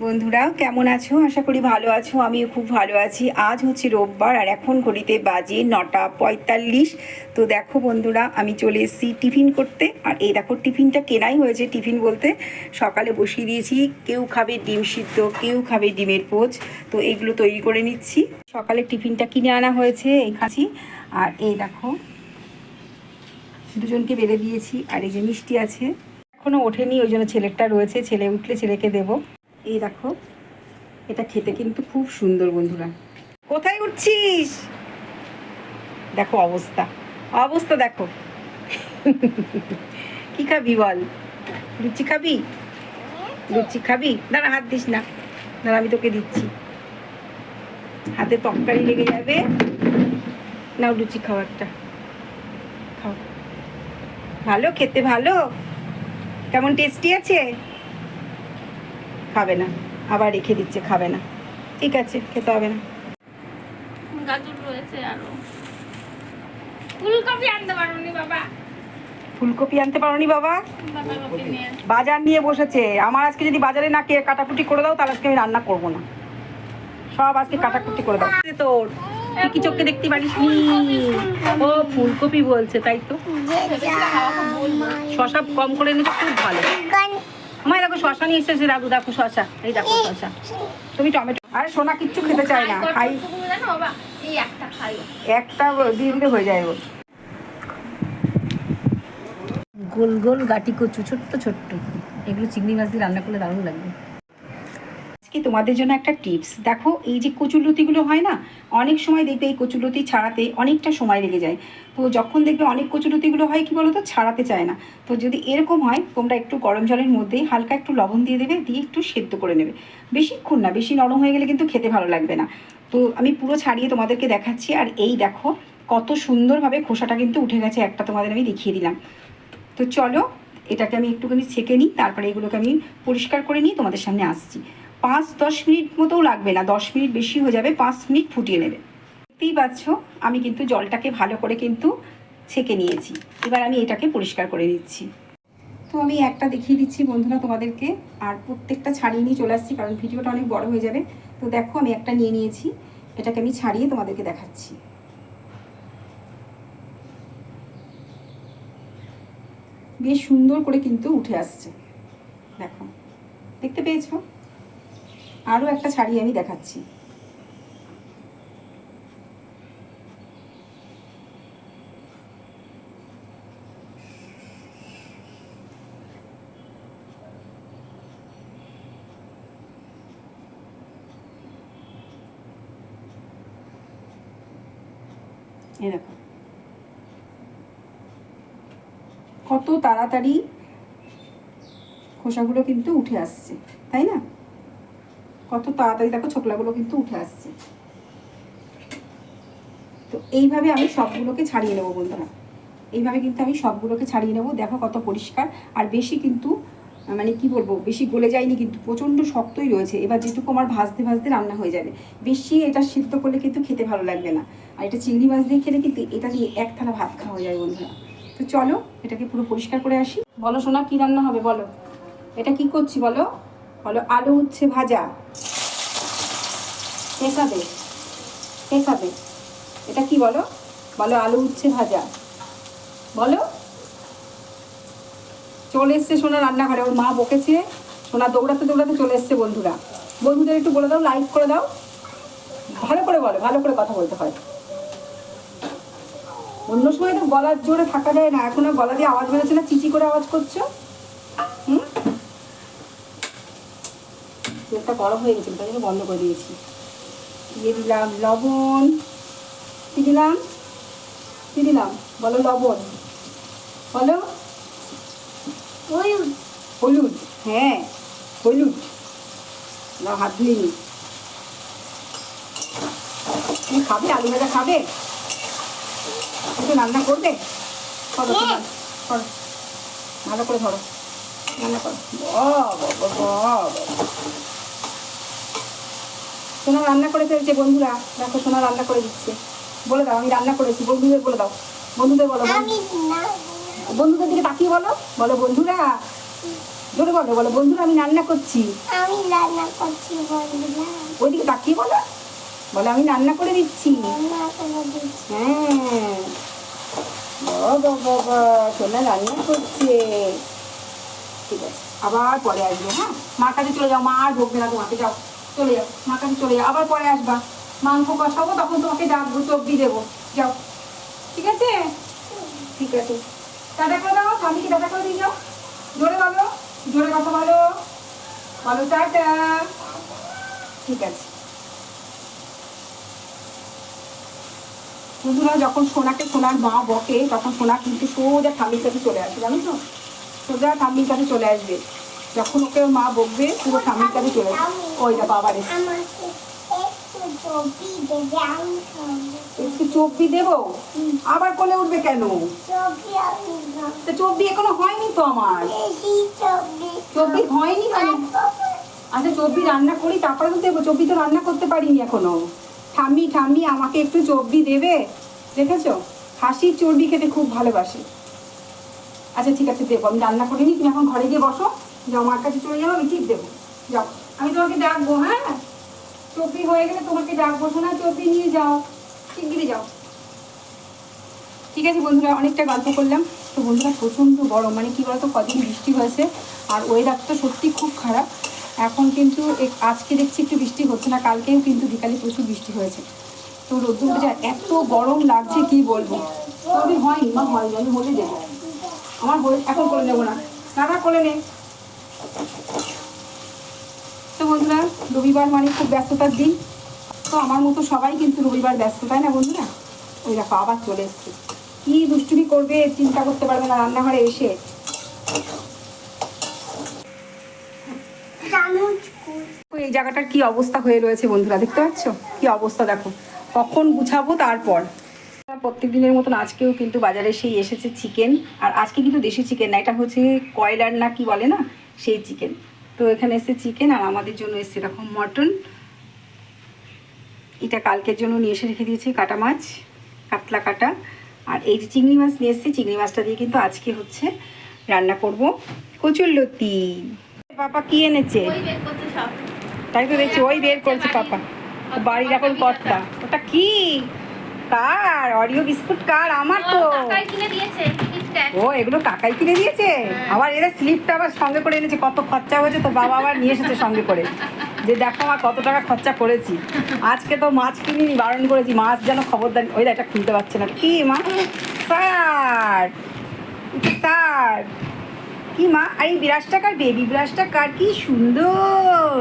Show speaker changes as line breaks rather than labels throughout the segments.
বন্ধুরা, কেমন আছো? আশা করি ভালো আছো, আমিও খুব ভালো আছি। আজ হচ্ছে রোববার আর এখন ঘড়িতে বাজে নটা পঁয়তাল্লিশ। তো দেখো বন্ধুরা, আমি চলে এসেছি টিফিন করতে। আর এই দেখো, টিফিনটা কেনাই হয়েছে টিফিন বলতে। সকালে বসিয়ে দিয়েছি, কেউ খাবে ডিম সিদ্ধ, কেউ খাবে ডিমের পোচ। তো এগুলো তৈরি করে নিচ্ছি। সকালে টিফিনটা কিনে আনা হয়েছে, এই খাচ্ছি। আর এই দেখো, দুজনকে বেড়ে দিয়েছি। আর এই যে মিষ্টি আছে এখনও ওঠেনি, ওই জন্য ছেলেরটা রয়েছে, ছেলে উঠলে ছেলেকে দেবো। এই দেখো, এটা খেতে কিন্তু খুব সুন্দর বন্ধুরা। কোথায় উঠছিস? দেখো অবস্থা অবস্থা দেখো। কি খাবি বল? লুচি খাবি? লুচি খাবি? দাঁড়া, হাত দিস না। দাঁড়া, আমি তোকে দিচ্ছি। হাতে তরকারি লেগে যাবে। নাও লুচি খাও একটা। খাও। ভালো, খেতে ভালো। কেমন, টেস্টি আছে? খাবে না। আবার রেখে দিচ্ছে খাবে না। ঠিক আছে খেতে হবে না।
গাজর রয়েছে আরও। ফুলকপি আনতে পারোনি বাবা।
ফুলকপি আনতে পারোনি বাবা। বাজার নিয়ে বসেছে। আমার আজকে যদি বাজারে না কে কাটাকুটি করে দাও তাহলে আজকে আমি রান্না করব না। সব আজকে কাটাকুটি করে দাও। তোর তুই কি চোখে দেখতে পারিস নি? ও ফুলকপি বলছে তাই তো? শশা কম করে এনেছো খুব ভালো। আমার দেখো শশা নিয়ে এসেছে দাদু দেখো শশা এই দেখো শশা তুমি টমেটো আরে সোনা কিচ্ছু খেতে চায় না খাই।
একটা
দিয়ে হয়ে যায় ও গোল গোল গাটি কচু ছোট্ট ছোট্ট। এগুলো চিংড়ি মাছ দিয়ে রান্না করলে দারুণ লাগবে। আজকে তোমাদের জন্য একটা টিপস। দেখো, এই যে কচুলতিগুলো হয় না, অনেক সময় দেখবে এই কচুলতি ছাড়াতে অনেকটা সময় লেগে যায়। তো যখন দেখবে অনেক কচুলতিগুলো হয়, কি বলো তো ছাড়াতে চায় না। তো যদি এরকম হয়, তোমরা একটু গরম জলের মধ্যে হালকা একটু লবণ দিয়ে দেবে, দিয়ে একটু সেদ্ধ করে নেবে। বেশিক্ষণ না, বেশি নরম হয়ে গেলে কিন্তু খেতে ভালো লাগবে না। তো আমি পুরো ছাড়িয়ে তোমাদেরকে দেখাচ্ছি, আর এই দেখো, কত সুন্দরভাবে খোসাটা কিন্তু উঠে গেছে, একটা তোমাদের আমি দেখিয়ে দিলাম। তো চলো, এটাকে আমি একটুখানি ছেঁকে নিই, তারপরে এগুলোকে আমি পরিষ্কার করে নিয়ে তোমাদের সামনে আসছি। পাঁচ, দশ মিনিট মতোও লাগবে না। দশ মিনিট বেশি হয়ে যাবে, পাঁচ মিনিট ফুটিয়ে নেবে। দেখতেই পাচ্ছ, আমি কিন্তু জলটাকে ভালো করে কিন্তু ছেঁকে নিয়েছি। এবার আমি এটাকে পরিষ্কার করে দিচ্ছি তো আমি একটা দেখিয়ে দিচ্ছি বন্ধুরা তোমাদেরকে, আর প্রত্যেকটা ছাড়িয়ে নিয়ে চলে আসছি, কারণ ভিডিওটা অনেক বড় হয়ে যাবে। তো দেখো, আমি একটা নিয়ে নিয়েছি, এটাকে আমি ছাড়িয়ে তোমাদেরকে দেখাচ্ছি। বেশ সুন্দর করে কিন্তু উঠে আসছে। দেখো, দেখতে পেয়েছ? আরও একটা শাড়ি আমি দেখাচ্ছি। কত তাড়াতাড়ি খোসাগুলো কিন্তু উঠে আসছে তাই না? কত তাড়াতাড়ি দেখো ছোকলাগুলো কিন্তু উঠে আসছে। তো এইভাবে আমি সবগুলোকে ছাড়িয়ে নেব বন্ধুরা। এইভাবে কিন্তু আমি সবগুলোকে ছাড়িয়ে নেব। দেখো কত পরিষ্কার। আর বেশি কিন্তু মানে কি বলব, বেশি গলে যায়নি কিন্তু, প্রচণ্ড শক্তই রয়েছে। এবার যেটুকু আমার ভাজতে ভাজতে রান্না হয়ে যাবে। বেশি এটা সিদ্ধ করলে কিন্তু খেতে ভালো লাগবে না। আর এটা চিংড়ি মাছ দিয়ে খেলে কিন্তু এটা দিয়ে এক থালা ভাত খাওয়া যায় বন্ধুরা। তো চলো, এটাকে পুরো পরিষ্কার করে আসি। বলো সোনা, কি রান্না হবে বলো? এটা কি করছি বলো? বলো আলু উচ্ছে ভাজা। খাবে কে এটা কি বলো? বলো আলু উচ্ছে ভাজা। বলো। চলে এসছে সোনা রান্নাঘরে, ওর মা বকেছে। সোনা দৌড়াতে দৌড়াতে চলে এসছে বন্ধুরা। বন্ধুদের একটু বলে দাও লাইক করে দাও। ভালো করে বলো, ভালো করে কথা বলতে হয়। অন্য সময় তো গলার জোরে থাকা যায় না। এখন গলা দিয়ে আওয়াজ বেরোচ্ছে না, চিচি করে আওয়াজ করছ? তেলটা গরম হয়ে গেছে তাই বন্ধ করে দিয়েছি। দিয়ে দিলাম লবণ। কি দিলাম? কি দিলাম? বলো লবণ। বলো।
ওই
হলুদ হ্যাঁ হলুদ। না হাত ধুয়ে নি তুমি খাবে? আলু ভাজা খাবে? একটু রান্না করবে? করো ভালো করে ধরো। রান্না করো। বাবা, বাবা। সোনা রান্না করে ফেলছে বন্ধুরা। দেখো সোনা রান্না করে দিচ্ছে। বলে দাও আমি রান্না করেছি। বন্ধুদের বলে দাও। বন্ধুদের বলো বন্ধুদের দিকে তাকিয়ে বলো। বলো বন্ধুরা। জোরে বলো বলো বন্ধুরা আমি রান্না করছি।
আমি রান্না করছি বন্ধুরা।
ওইদিকে তাকিয়ে বলো। বলো আমি রান্না করে দিচ্ছি। হ্যাঁ। বাবা বাবা সোনা রান্না করছে। ঠিক আছে। আবার পরে আসবে হ্যাঁ? মার কাছে চলে যাও। মা আর ভোগ না তোমাকে যাও। চলে যাও মার কাছে চলে যাও, আবার পরে আসবা। মাংস কষাবো তখন তোমাকে ডাকবো চব্বি দেবো। যাও। ঠিক আছে? ঠিক আছে। টাটা করে দাও, স্বামীকে টাটা করে দিয়ে যাও। জোরে বলো, জোরে কথা বলো। বলো, টাটা। ঠিক আছে। বন্ধুরা, যখন সোনাকে সোনার মা বকে, তখন সোনা কিন্তু সোজা ঠাম্মির কাছে চলে আসবে জানো তো? সোজা ঠাম্মির কাছে চলে আসবে। যখন ওকে মা বকবে পুরো ঠাম্মির কাছে চলে আসবে ওইটা
আমাকে একটু
চব্বি দেবো? আবার কোলে উঠবে কেন? চব্বি এখনও হয়নি তো আমার? চব্বি হয়নি কেন আচ্ছা চব্বি রান্না করি তারপরে তো দেবো চব্বি তো রান্না করতে পারিনি এখনও। ঠাম্মি ঠাম্মি আমাকে একটু চব্বি দেবে? দেখেছ? হাসির চর্বি খেতে খুব ভালোবাসে। আচ্ছা ঠিক আছে দেবো। আমি রান্না করিনি তুমি এখন ঘরে গিয়ে বসো। যাও, মার কাছে চলে যাব আমি ঠিক দেবো। যাও। আমি তোমাকে ডাকবো হ্যাঁ? চব্বি হয়ে গেলে তোমাকে ডাকবো শোনা চব্বি নিয়ে যাও। শিগগিরই যাও। ঠিক আছে বন্ধুরা, অনেকটা গল্প করলাম। তো বন্ধুরা, প্রচণ্ড গরম। মানে কী বলতো, কদিন বৃষ্টি হয়েছে, আর ওয়েদার তো সত্যি খুব খারাপ। এখন কিন্তু আজকে দেখছি একটু বৃষ্টি হচ্ছে না, কালকেও কিন্তু বিকালে প্রচুর বৃষ্টি হয়েছে। তো রোদ্দুর যা এত গরম লাগছে, কি বলব? তবে হয়নি মা হয়নি, আমি হলে দেবো। আমার এখন করে নেব না। না করে নে। তো বন্ধুরা রবিবার মানে খুব ব্যস্ততার দিন। তো আমার মতো সবাই কিন্তু রবিবার ব্যস্ত তাই না বন্ধুরা? ওই দেখো আবার চলে এসছে। কি দুষ্টুমি করবে চিন্তা করতে পারবে না রান্নাঘরে এসে। এই জায়গাটার কি অবস্থা হয়ে রয়েছে বন্ধুরা দেখতে পাচ্ছ? কি অবস্থা দেখো। কখন গুছাবো তারপর। প্রত্যেক দিনের মতন আজকেও কিন্তু বাজারে সেই এসেছে চিকেন। আর আজকে কিন্তু দেশি চিকেন না এটা হচ্ছে কয়লার না কি বলে না? সেই চিকেন তো এখানে এসেছে চিকেন আর আমাদের জন্য এসেছে এরকম মটন এটা কালকের জন্য নিয়ে এসে রেখে দিয়েছি কাটা মাছ কাতলা কাটা। আর এই যে চিংড়ি মাছ নিয়ে এসেছি চিংড়ি মাছটা দিয়ে কিন্তু আজকে হচ্ছে রান্না করব কচুর লতি। পাপা কি এনেছে? তাই তো দেখছি ওই বের করছে পাপা। বাড়ির এখন কর্তা। ওটা কি? কার? অরিও বিস্কুট কার? আমার তো। ও এগুলো কাকাই কিনে দিয়েছে? আবার এরা স্লিপটা আবার সঙ্গে করে এনেছে। কত খরচা হয়েছে তো বাবা আবার নিয়ে এসেছে সঙ্গে করে। যে দেখো আমার কত টাকা খরচা করেছি। আজকে তো মাছ কিনিনি বারণ করেছি। মাছ যেন খবরদার ওই এটা খুলতে পারছে না। কি মা? স্যার! স্যার! কি মা? আর এই বিরাজটা কার? বেবি ব্রাশটা কার? কি সুন্দর!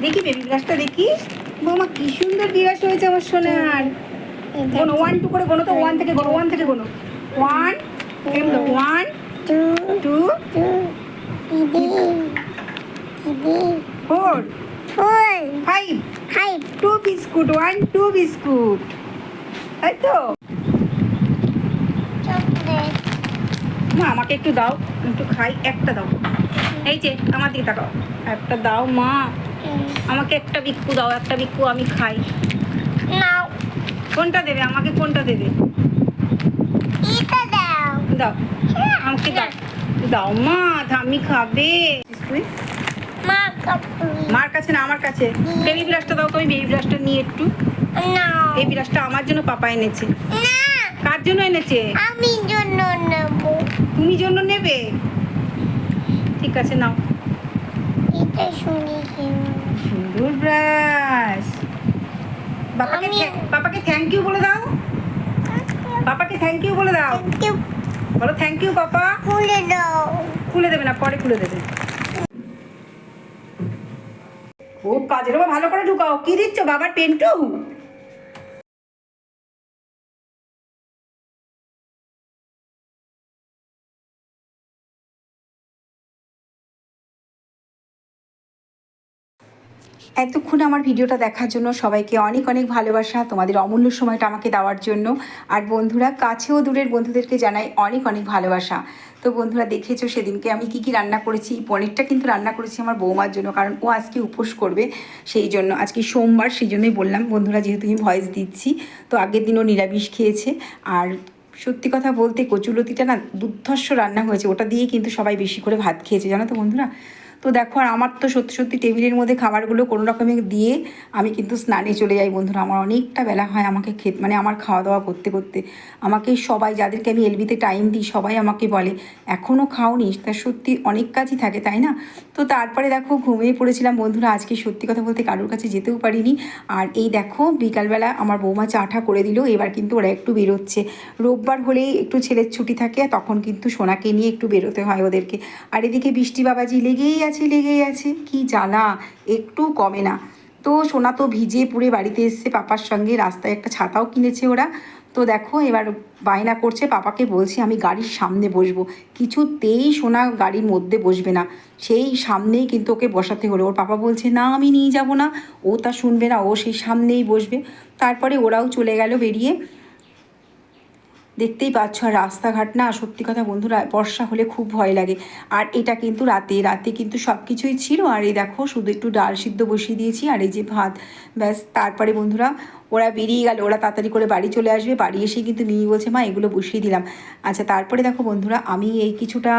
দেখি বেবি ব্রাশটা দেখি। বৌমা কি সুন্দর বিরাজ হয়েছে আমার সোনার। গোনো ওয়ান টু করে গোনো তো ওয়ান থেকে গোনো ওয়ান থেকে গোনো one one
two
two
two দিদি
ফোর
ফুল
five
five
two biscuit one two biscuit তাই তো মা আমাকে একটু দাও একটু খাই একটা দাও। এই যে আমার দিকে তাকাও। একটা দাও মা। আমাকে একটা বিক্কু দাও একটা বিক্কু আমি খাই।
নাও।
কোনটা দেবে? আমাকে কোনটা দেবে?
দাও।
দাও। আমাকে দাও। দাও মা ধামি খাবে। তুই মার কাছে না আমার কাছে। বেবি ব্রাশটা দাও তো আমি বেবি ব্রাশটা নিয়ে একটু। এই ব্রাশটা আমার জন্য পাপা এনেছে। কার জন্য এনেছে?
আমি জন্য নেব।
তুমি জন্য নেবে? ঠিক আছে নাও।
এটা শুনে
সুন্দর ব্রাশ বাবাকে বাবাকে থ্যাংক ইউ বলে দাও। বাবাকে থ্যাংক ইউ বলে দাও। বলো থ্যাংক ইউ পাপা
খুলে দাও।
খুলে দেবে না পরে খুলে দেবে। খুব কাজের বাবা ভালো করে ঢুকাও। কি দিচ্ছ বাবার পেন্টু? এতক্ষণ আমার ভিডিওটা দেখার জন্য সবাইকে অনেক অনেক ভালোবাসা, তোমাদের অমূল্য সময়টা আমাকে দেওয়ার জন্য। আর বন্ধুরা, কাছেও দূরের বন্ধুদেরকে জানাই অনেক অনেক ভালোবাসা। তো বন্ধুরা, দেখেছ সেদিনকে আমি কি কি রান্না করেছি? পনিরটা কিন্তু রান্না করেছি আমার বৌমার জন্য, কারণ ও আজকে উপোস করবে সেই জন্য। আজকে সোমবার, সেই জন্যই বললাম, বন্ধুরা যেহেতু আমি ভয়েস দিচ্ছি, তো আগের দিনও নিরামিষ খেয়েছে। আর সত্যি কথা বলতে কচুলতিটা না দুর্ধর্ষ রান্না হয়েছে, ওটা দিয়ে কিন্তু সবাই বেশি করে ভাত খেয়েছে, জানো তো বন্ধুরা? তো দেখো, আর আমার তো সত্যি সত্যি টেবিলের মধ্যে খাবারগুলো কোনো রকমে দিয়ে আমি কিন্তু স্নানে চলে যাই বন্ধুরা। আমার অনেকটা বেলা হয় আমাকে খেত মানে আমার খাওয়া দাওয়া করতে করতে। আমাকে সবাই, যাদেরকে আমি এলবিতে টাইম দিই, সবাই আমাকে বলে এখনও খাওনি? তা সত্যি অনেক কাজই থাকে, তাই না? তো তারপরে দেখো, ঘুমিয়ে পড়েছিলাম বন্ধুরা। আজকে সত্যি কথা বলতে কারোর কাছে যেতেও পারিনি। আর এই দেখো, বিকালবেলা আমার বৌমা চাটা করে দিল, এবার কিন্তু ওরা একটু বেরোচ্ছে। রোববার হলেই একটু ছেলের ছুটি থাকে, তখন কিন্তু সোনাকে নিয়ে একটু বেরোতে হয় ওদেরকে। আর এদিকে বৃষ্টি বাবাজি লেগেই আছে লেগেই আছে। কি জ্বালা? একটু কমে না। তো সোনা তো ভিজে পুড়ে বাড়িতে এসছে পাপার সঙ্গে। রাস্তায় একটা ছাতাও কিনেছে ওরা। তো দেখো, এবার বায়না করছে পাপাকে, বলছি আমি গাড়ির সামনে বসবো। কিছুতেই সোনা গাড়ির মধ্যে বসবে না। সেই সামনেই কিন্তু ওকে বসাতে হলো। ওর পাপা বলছে, না, আমি নিয়ে যাব না। ও তা শুনবে না। ও সেই সামনেই বসবে। তারপরে ওরাও চলে গেল বেরিয়ে। দেখতেই পাচ্ছ, আর রাস্তাঘাট না, সত্যি কথা বন্ধুরা, বর্ষা হলে খুব ভয় লাগে। আর এটা কিন্তু রাতে রাতে কিন্তু সব কিছুই ছিল। আর এই দেখো, শুধু একটু ডাল সিদ্ধ বসিয়ে দিয়েছি, আর এই যে ভাত। ব্যাস, তারপরে বন্ধুরা ওরা বেরিয়ে গেল, ওরা তাড়াতাড়ি করে বাড়ি চলে আসবে। বাড়ি এসে কিন্তু মিমি বলছে, মা, এগুলো বসিয়ে দিলাম। আচ্ছা তারপরে দেখো বন্ধুরা, আমি এই কিছুটা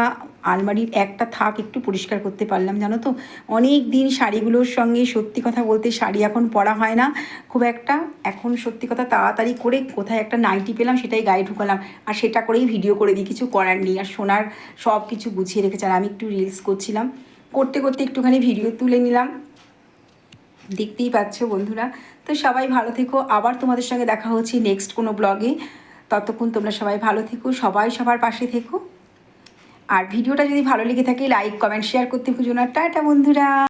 আলমারির একটা থাক একটু পরিষ্কার করতে পারলাম, জানো তো? অনেক দিন শাড়িগুলোর সঙ্গে সত্যি কথা বলতে শাড়ি এখন পরা হয় না। খুব একটা এখন সত্যি কথা তাড়াতাড়ি করে কোথায় একটা নাইটি পেলাম, সেটাই গায়ে ঢুকালাম। আর সেটা করেই ভিডিও করে দিই, কিছু করার নেই। আর সোনার সব কিছু গুছিয়ে রেখেছে, আর আমি একটু রিলস করছিলাম। করতে করতে একটুখানি ভিডিও তুলে নিলাম। দেখতেই পাচ্ছ বন্ধুরা। তো সবাই ভালো থেকো। আবার তোমাদের সঙ্গে দেখা হচ্ছে নেক্সট কোনো ব্লগে ততক্ষণ তোমরা সবাই ভালো থেকো, সবাই সবার পাশে থেকো। আর ভিডিওটা যদি ভালো লেগে থাকে লাইক কমেন্ট শেয়ার করতে পুজো না। টাটা বন্ধুরা।